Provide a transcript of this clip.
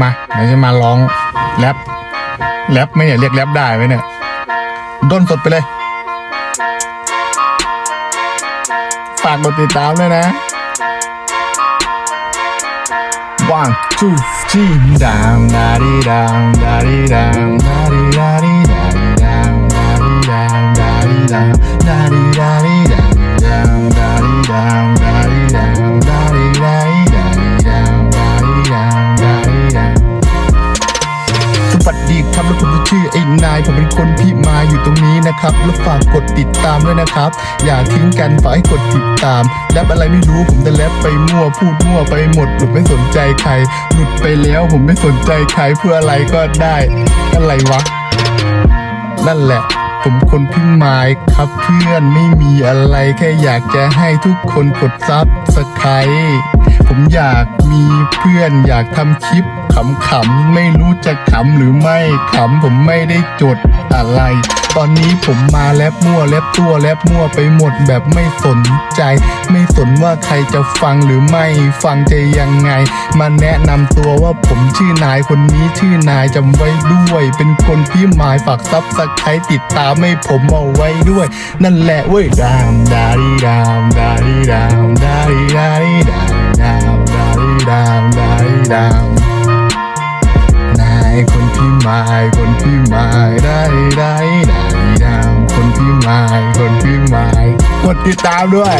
มาเดี๋ยวจะมาร้องแรปแรปไหมเนี่ยเรียกแรปได้ไหมเนี่ยด้นสดไปเลย ฝากกดติดตามด้วยนะ one two three down da di down da di down da ครับ แล้วผมชื่อไอ้นาย ผมเป็นคนที่มาอยู่ตรงนี้นะครับ แล้วฝากกดติดตามด้วยนะครับ อย่าทิ้งกันฝากให้กดติดตามแรปอะไรไม่รู้ผมจะแรปไปมั่วพูดมั่วไปหมดผมไม่สนใจใคร หลุดไปแล้วผมไม่สนใจใครเพื่ออะไรก็ได้อะไรวะ นั่นแหละ ผมคนพิมายครับเพื่อนไม่มีอะไรแค่อยากจะให้ทุกคนกดซับสไครผมอยากมีเพื่อนอยากทำคลิปขำๆไม่รู้จะขำหรือไม่ขำผมไม่ได้จดอะไร ตอนนี้ผมมาแลบมั่วแลบตัวแลบมั่วไปหมดแบบไม่สนใจ ไม่สนว่าใครจะฟังหรือไม่ฟังจะยังไง มาแนะนำตัวว่าผมชื่อนายคนนี้ชื่อนายจำไว้ด้วย เป็นคนพี่หมายฝากซับสไครติดตามให้ผมเอาไว้ด้วย นั่นแหละเว้ยดามดาดีดามดาดีดามดาดีดาดีดามดามดาดีดามดาดีดาม ติดตามด้วย